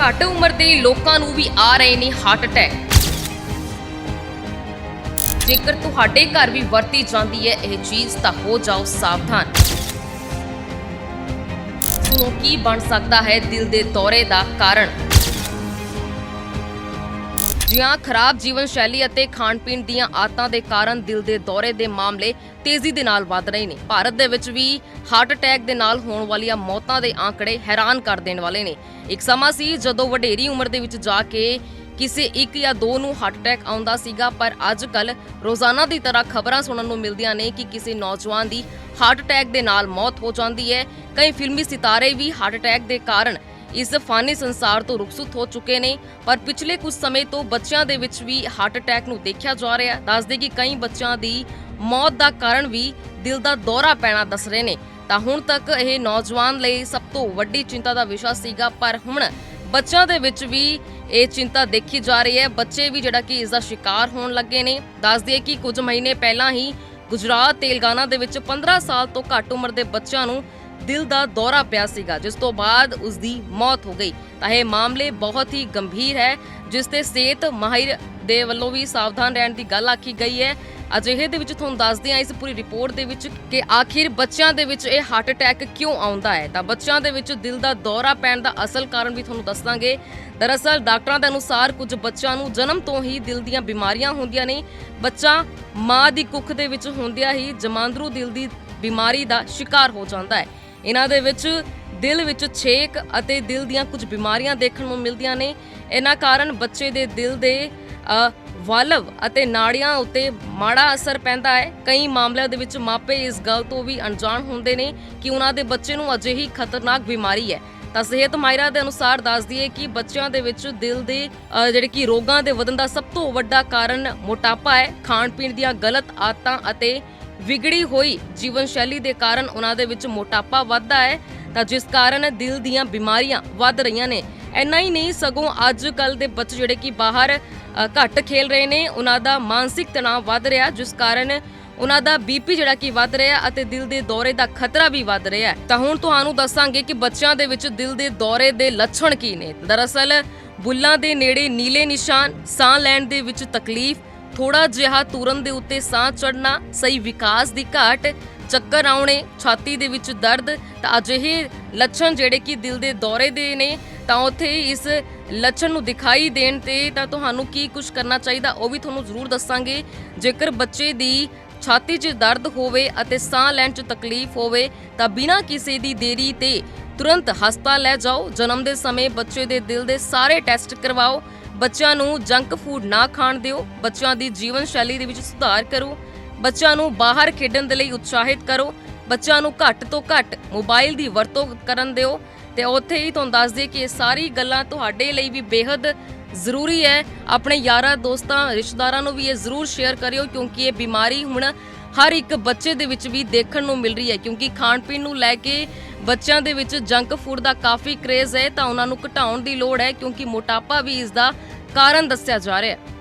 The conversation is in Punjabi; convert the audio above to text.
ਘੱਟ ਉਮਰ ਦੇ ਲੋਕਾਂ ਨੂੰ ਵੀ ਆ ਰਹੇ ਨੇ ਹਾਰਟ ਅਟੈਕ ਜੇਕਰ ਤੁਹਾਡੇ ਘਰ ਵੀ ਵਰਤੀ ਜਾਂਦੀ ਹੈ, ਇਹ ਚੀਜ਼ ਤਾਂ ਹੋ ਜਾਓ ਸਾਵਧਾਨ। ਸੁਣੋ ਕੀ ਬਣ ਸਕਦਾ ਹੈ ਦਿਲ ਦੇ ਦੌਰੇ ਦਾ ਕਾਰਨ? ਜਿਹਾਂ ਖਰਾਬ ਜੀਵਨ ਸ਼ੈਲੀ ਅਤੇ ਖਾਣ ਪੀਣ ਦੀਆਂ ਆਦਤਾਂ ਦੇ ਕਾਰਨ ਦਿਲ ਦੇ ਦੌਰੇ ਦੇ ਮਾਮਲੇ ਤੇਜ਼ੀ ਦੇ ਨਾਲ ਵੱਧ ਰਹੇ ਨੇ। ਭਾਰਤ ਦੇ ਵਿੱਚ ਵੀ ਹਾਰਟ ਅਟੈਕ ਦੇ ਨਾਲ ਹੋਣ ਵਾਲੀਆਂ ਮੌਤਾਂ ਦੇ ਆંકੜੇ ਹੈਰਾਨ ਕਰ ਦੇਣ ਵਾਲੇ ਨੇ। ਇੱਕ ਸਮਾਂ ਸੀ ਜਦੋਂ ਵਡੇਰੀ ਉਮਰ ਦੇ ਵਿੱਚ ਜਾ ਕੇ ਕਿਸੇ ਇੱਕ ਜਾਂ ਦੋ ਨੂੰ ਹਾਰਟ ਅਟੈਕ ਆਉਂਦਾ ਸੀਗਾ, ਪਰ ਅੱਜ ਕੱਲ ਰੋਜ਼ਾਨਾ ਦੀ ਤਰ੍ਹਾਂ ਖਬਰਾਂ ਸੁਣਨ ਨੂੰ ਮਿਲਦੀਆਂ ਨੇ ਕਿ ਕਿਸੇ ਨੌਜਵਾਨ ਦੀ ਹਾਰਟ ਅਟੈਕ ਦੇ ਨਾਲ ਮੌਤ ਹੋ ਜਾਂਦੀ ਹੈ। ਕਈ ਫਿਲਮੀ ਸਿਤਾਰੇ ਵੀ ਹਾਰਟ ਅਟੈਕ ਦੇ ਕਾਰਨ ਇਸ ਫਾਨੀ ਸੰਸਾਰ ਤੋਂ ਰੁਖਸਤ ਹੋ ਚੁੱਕੇ ਨੇ, ਪਰ ਪਿਛਲੇ ਕੁਝ ਸਮੇਂ ਤੋਂ ਬੱਚਿਆਂ ਦੇ ਵਿੱਚ ਵੀ ਹਾਰਟ ਅਟੈਕ ਨੂੰ ਦੇਖਿਆ ਜਾ ਰਿਹਾ ਹੈ। ਦੱਸਦੇ ਕਿ ਕਈ ਬੱਚਿਆਂ ਦੀ ਮੌਤ ਦਾ ਕਾਰਨ ਵੀ ਦਿਲ ਦਾ ਦੌਰਾ ਪੈਣਾ ਦੱਸ ਰਹੇ ਨੇ। ਤਾਂ ਹੁਣ ਤੱਕ ਇਹ ਨੌਜਵਾਨ ਲਈ ਸਭ ਤੋਂ ਵੱਡੀ ਚਿੰਤਾ ਦਾ ਵਿਸ਼ਾ ਸੀਗਾ, ਪਰ ਹੁਣ ਬੱਚਿਆਂ ਦੇ ਵਿੱਚ ਵੀ ਇਹ ਚਿੰਤਾ ਦੇਖੀ ਜਾ ਰਹੀ ਹੈ। ਬੱਚੇ ਵੀ ਜਿਹੜਾ ਕਿ ਇਸ ਦਾ ਸ਼ਿਕਾਰ ਹੋਣ ਲੱਗੇ ਨੇ। ਦੱਸ ਦਈਏ ਕਿ ਕੁਝ ਮਹੀਨੇ ਪਹਿਲਾਂ ਹੀ ਗੁਜਰਾਤ ਤੇਲੰਗਾਨਾ ਦੇ ਵਿੱਚ 15 ਸਾਲ ਤੋਂ ਘੱਟ ਉਮਰ ਦੇ ਬੱਚਿਆਂ ਨੂੰ ਦਿਲ ਦਾ ਦੌਰਾ ਪਿਆ ਸੀਗਾ, ਜਿਸ ਤੋਂ ਬਾਅਦ ਉਸ ਦੀ ਮੌਤ ਹੋ ਗਈ। ਤਾਂ ਇਹ ਮਾਮਲੇ ਬਹੁਤ ਹੀ ਗੰਭੀਰ ਹੈ, ਜਿਸ ਤੇ ਸਿਹਤ ਮਾਹਿਰ ਦੇ ਵੱਲੋਂ ਵੀ ਸਾਵਧਾਨ ਰਹਿਣ ਦੀ ਗੱਲ ਆਖੀ ਗਈ ਹੈ। ਅਜਿਹੇ ਦੇ ਵਿੱਚ ਤੁਹਾਨੂੰ ਦੱਸਦੇ ਹਾਂ, ਇਸ ਪੂਰੀ ਰਿਪੋਰਟ ਦੇ ਵਿੱਚ ਕਿ ਆਖਿਰ ਬੱਚਿਆਂ ਦੇ ਵਿੱਚ ਇਹ ਹਾਰਟ ਅਟੈਕ ਕਿਉਂ ਆਉਂਦਾ ਹੈ? ਤਾਂ ਬੱਚਿਆਂ ਦੇ ਵਿੱਚ ਦਿਲ ਦਾ ਦੌਰਾ ਪੈਣ ਦਾ ਅਸਲ ਕਾਰਨ ਵੀ ਤੁਹਾਨੂੰ ਦੱਸਾਂਗੇ। ਦਰਅਸਲ, ਡਾਕਟਰਾਂ ਦੇ ਅਨੁਸਾਰ ਕੁਝ ਬੱਚਿਆਂ ਨੂੰ ਜਨਮ ਤੋਂ ਹੀ ਦਿਲ ਦੀਆਂ ਬਿਮਾਰੀਆਂ ਹੁੰਦੀਆਂ ਨੇ। ਬੱਚਾ ਮਾਂ ਦੀ ਕੁੱਖ ਦੇ ਵਿੱਚ ਹੁੰਦਿਆਂ ਹੀ ਜਮਾਂਦਰੂ ਦਿਲ ਦੀ ਬਿਮਾਰੀ ਦਾ ਸ਼ਿਕਾਰ ਹੋ ਜਾਂਦਾ ਹੈ। ਇਹਨਾਂ ਦੇ ਵਿੱਚ ਦਿਲ ਵਿੱਚ ਛੇਕ ਅਤੇ ਦਿਲ ਦੀਆਂ ਕੁਝ ਬਿਮਾਰੀਆਂ ਦੇਖਣ ਨੂੰ ਮਿਲਦੀਆਂ ਨੇ। ਇਹਨਾਂ ਕਾਰਨ ਬੱਚੇ ਦੇ ਦਿਲ ਦੇ ਵਾਲਵ ਅਤੇ ਨਾੜੀਆਂ ਉੱਤੇ ਮਾੜਾ ਅਸਰ ਪੈਂਦਾ ਹੈ। ਕਈ ਮਾਮਲਿਆਂ ਦੇ ਵਿੱਚ ਮਾਪੇ ਇਸ ਗੱਲ ਤੋਂ ਵੀ ਅਣਜਾਣ ਹੁੰਦੇ ਨੇ ਕਿ ਉਹਨਾਂ ਦੇ ਬੱਚੇ ਨੂੰ ਅਜਿਹੀ ਖਤਰਨਾਕ ਬਿਮਾਰੀ ਹੈ। ਤਾਂ ਸਿਹਤ ਮਾਹਿਰਾਂ ਦੇ ਅਨੁਸਾਰ ਦੱਸਦੀ ਹੈ ਕਿ ਬੱਚਿਆਂ ਦੇ ਵਿੱਚ ਦਿਲ ਦੇ ਜਿਹੜੇ ਕਿ ਰੋਗਾਂ ਦੇ ਵਧਣ ਦਾ ਸਭ ਤੋਂ ਵੱਡਾ ਕਾਰਨ ਮੋਟਾਪਾ ਹੈ। ਖਾਣ ਪੀਣ ਦੀਆਂ ਗਲਤ ਆਦਤਾਂ ਅਤੇ ਵਿਗੜੀ ਹੋਈ ਜੀਵਨ ਸ਼ੈਲੀ ਦੇ ਕਾਰਨ ਉਹਨਾਂ ਦੇ ਵਿੱਚ ਮੋਟਾਪਾ ਵੱਧਦਾ ਹੈ। ਤਾਂ ਜਿਸ ਕਾਰਨ ਦਿਲ ਦੀਆਂ ਬਿਮਾਰੀਆਂ ਵੱਧ ਰਹੀਆਂ ਨੇ। ਇੰਨਾ ਹੀ ਨਹੀਂ, ਸਗੋਂ ਅੱਜ ਕੱਲ ਦੇ ਬੱਚੇ ਜਿਹੜੇ ਕਿ ਬਾਹਰ ਘੱਟ ਖੇਲ ਰਹੇ ਨੇ, ਉਹਨਾਂ ਦਾ ਮਾਨਸਿਕ ਤਣਾਅ ਵੱਧ ਰਿਹਾ, ਜਿਸ ਕਾਰਨ ਉਹਨਾਂ ਦਾ ਬੀਪੀ ਜਿਹੜਾ ਕਿ ਵੱਧ ਰਿਹਾ ਅਤੇ ਦਿਲ ਦੇ ਦੌਰੇ ਦਾ ਖਤਰਾ ਵੀ ਵੱਧ ਰਿਹਾ ਹੈ। ਤਾਂ ਹੁਣ ਤੁਹਾਨੂੰ ਦੱਸਾਂਗੇ ਕਿ ਬੱਚਿਆਂ ਦੇ ਵਿੱਚ ਦਿਲ ਦੇ ਦੌਰੇ ਦੇ ਲੱਛਣ ਕੀ ਨੇ। ਦਰਅਸਲ, ਬੁੱਲਾਂ ਦੇ ਨੇੜੇ ਨੀਲੇ ਨਿਸ਼ਾਨ, ਸਾਹ ਲੈਣ ਦੇ ਵਿੱਚ ਤਕਲੀਫ ਥੋੜਾ ਜਿਹਾ ਤੁਰਨ ਦੇ ਉੱਤੇ ਸਾਹ ਚੜਨਾ ਸਹੀ ਵਿਕਾਸ ਦੀ ਘਾਟ, ਚੱਕਰ ਆਉਣੇ, ਛਾਤੀ ਦੇ ਵਿੱਚ ਦਰਦ, ਤਾਂ ਅਜਿਹੇ ਲੱਛਣ ਜਿਹੜੇ ਕਿ ਦਿਲ ਦੇ ਦੌਰੇ ਦੇ ਨੇ, ਤਾਂ ਉੱਥੇ ਇਸ ਲੱਛਣ ਨੂੰ ਦਿਖਾਈ ਦੇਣ ਤੇ ਤਾਂ ਤੁਹਾਨੂੰ ਕੀ ਕੁਝ ਕਰਨਾ ਚਾਹੀਦਾ, ਉਹ ਵੀ ਤੁਹਾਨੂੰ ਜ਼ਰੂਰ ਦੱਸਾਂਗੇ। ਜੇਕਰ ਬੱਚੇ ਦੀ ਛਾਤੀ 'ਚ ਦਰਦ ਹੋਵੇ ਅਤੇ ਸਾਹ ਲੈਣ 'ਚ ਤਕਲੀਫ ਹੋਵੇ, ਤਾਂ ਬਿਨਾਂ ਕਿਸੇ ਦੀ ਦੇਰੀ ਤੇ ਤੁਰੰਤ ਹਸਪਤਾਲ ਲੈ ਜਾਓ। ਜਨਮ ਦੇ ਸਮੇਂ ਬੱਚੇ ਦੇ ਦਿਲ ਦੇ ਸਾਰੇ ਟੈਸਟ ਕਰਵਾਓ। ਬੱਚਿਆਂ ਨੂੰ ਜੰਕ ਫੂਡ ਨਾ ਖਾਣ ਦਿਓ, ਬੱਚਿਆਂ ਦੀ ਜੀਵਨ ਸ਼ੈਲੀ ਦੇ ਵਿੱਚ ਸੁਧਾਰ ਕਰੋ, ਬੱਚਿਆਂ ਨੂੰ ਬਾਹਰ ਖੇਡਣ ਦੇ ਲਈ ਉਤਸ਼ਾਹਿਤ ਕਰੋ, ਬੱਚਿਆਂ ਨੂੰ ਘੱਟ ਤੋਂ ਘੱਟ ਮੋਬਾਈਲ ਦੀ ਵਰਤੋਂ ਕਰਨ ਦਿਓ ਤੇ ਉੱਥੇ ਹੀ ਤੁਹਾਨੂੰ ਦੱਸ ਦਈਏ ਕਿ ਇਹ ਸਾਰੀ ਗੱਲਾਂ ਤੁਹਾਡੇ ਲਈ ਵੀ ਬੇहद ਜ਼ਰੂਰੀ ਹੈ। ਆਪਣੇ ਯਾਰਾਂ, ਦੋਸਤਾਂ, ਰਿਸ਼ਤੇਦਾਰਾਂ ਨੂੰ ਵੀ ਇਹ ਜ਼ਰੂਰ ਸ਼ੇਅਰ ਕਰਿਓ ਕਿਉਂਕਿ ਇਹ ਬਿਮਾਰੀ ਹੁਣ ਹਰ ਇੱਕ ਬੱਚੇ ਦੇ ਵਿੱਚ ਵੀ ਦੇਖਣ ਨੂੰ ਮਿਲ ਰਹੀ ਹੈ ਕਿਉਂਕਿ ਖਾਣ ਪੀਣ ਨੂੰ ਲੈ ਕੇ ਬੱਚਿਆਂ ਦੇ ਵਿੱਚ ਜੰਕ ਫੂਡ ਦਾ ਕਾਫੀ ਕ੍ਰੇਜ਼ ਹੈ ਤਾਂ ਉਹਨਾਂ ਨੂੰ ਘਟਾਉਣ ਦੀ ਲੋੜ ਹੈ ਕਿਉਂਕਿ ਮੋਟਾਪਾ ਵੀ ਇਸ ਦਾ ਕਾਰਨ ਦੱਸਿਆ ਜਾ ਰਿਹਾ ਹੈ।